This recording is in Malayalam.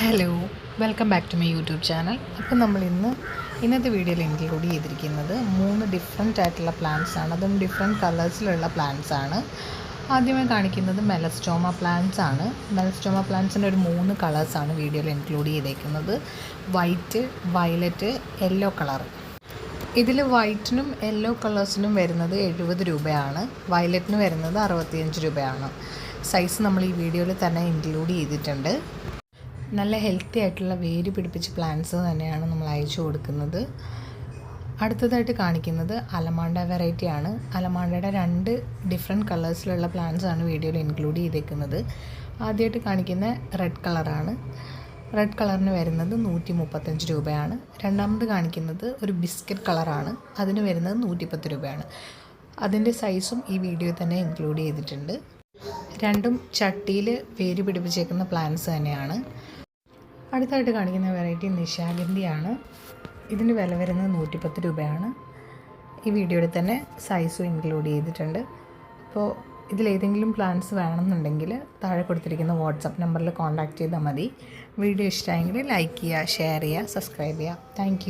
Hello welcome back to my YouTube channel. അപ്പോൾ നമ്മൾ ഇന്ന് ഇന്നത്തെ വീഡിയോയിൽ ഇൻക്ലൂഡ് ചെയ്തിരിക്കുന്നത് മൂന്ന് ഡിഫറെന്റ് ആയിട്ടുള്ള പ്ലാന്റ്സ് ആണ്. അതും ഡിഫറെന്റ് കളേഴ്സിലുള്ള പ്ലാന്റ്സ് ആണ്. ആദ്യമായി കാണിക്കുന്നത് മെലസ്റ്റോമ പ്ലാന്റ്സ് ആണ്. മെലസ്റ്റോമ പ്ലാന്റ്സിന്റെ ഒരു മൂന്ന് കളേഴ്സ് ആണ് വീഡിയോയിൽ ഇൻക്ലൂഡ് ചെയ്തേക്കുന്നത്. വൈറ്റ് വയലറ്റ് യെല്ലോ കളർ ഇതിൽ വൈറ്റിനും യെല്ലോ കളേഴ്സിനും വരുന്നത് എഴുപത് രൂപയാണ്. വയലറ്റിന് വരുന്നത് അറുപത്തിയഞ്ച് രൂപയാണ്. സൈസ് നമ്മൾ ഈ വീഡിയോയിൽ തന്നെ ഇൻക്ലൂഡ് ചെയ്തിട്ടുണ്ട്. നല്ല ഹെൽത്തി ആയിട്ടുള്ള വേര് പിടിപ്പിച്ച പ്ലാന്റ്സ് തന്നെയാണ് നമ്മൾ അയച്ചു കൊടുക്കുന്നത്. അടുത്തതായിട്ട് കാണിക്കുന്നത് അലമാണ്ട വെറൈറ്റി ആണ്. അലമാണ്ടയുടെ രണ്ട് ഡിഫറെന്റ് കളേഴ്സിലുള്ള പ്ലാന്റ്സ് ആണ് വീഡിയോയിൽ ഇൻക്ലൂഡ് ചെയ്തേക്കുന്നത്. ആദ്യമായിട്ട് കാണിക്കുന്ന റെഡ് കളറാണ് റെഡ് കളറിന് വരുന്നത് നൂറ്റി മുപ്പത്തഞ്ച് രൂപയാണ്. രണ്ടാമത് കാണിക്കുന്നത് ഒരു ബിസ്ക്കറ്റ് കളറാണ് അതിന് വരുന്നത് നൂറ്റിപ്പത്ത് രൂപയാണ്. അതിന്റെ സൈസും ഈ വീഡിയോയിൽ തന്നെ ഇൻക്ലൂഡ് ചെയ്തിട്ടുണ്ട്. രണ്ടും ചട്ടിയിൽ വേര് പിടിപ്പിച്ചേക്കുന്ന പ്ലാന്റ്സ് തന്നെയാണ്. അടുത്തായിട്ട് കാണിക്കുന്ന വെറൈറ്റി നിശാഗന്ധിയാണ്. ഇതിന് വില വരുന്നത് നൂറ്റിപ്പത്ത് രൂപയാണ്. ഈ വീഡിയോയിൽ തന്നെ സൈസും ഇൻക്ലൂഡ് ചെയ്തിട്ടുണ്ട്. അപ്പോൾ ഇതിലേതെങ്കിലും പ്ലാൻസ് വേണമെന്നുണ്ടെങ്കിൽ താഴെ കൊടുത്തിരിക്കുന്ന വാട്സപ്പ് നമ്പറിൽ കോൺടാക്റ്റ് ചെയ്താൽ മതി. വീഡിയോ ഇഷ്ടമായെങ്കിൽ ലൈക്ക് ചെയ്യുക ഷെയർ ചെയ്യുക സബ്സ്ക്രൈബ് ചെയ്യുക. താങ്ക്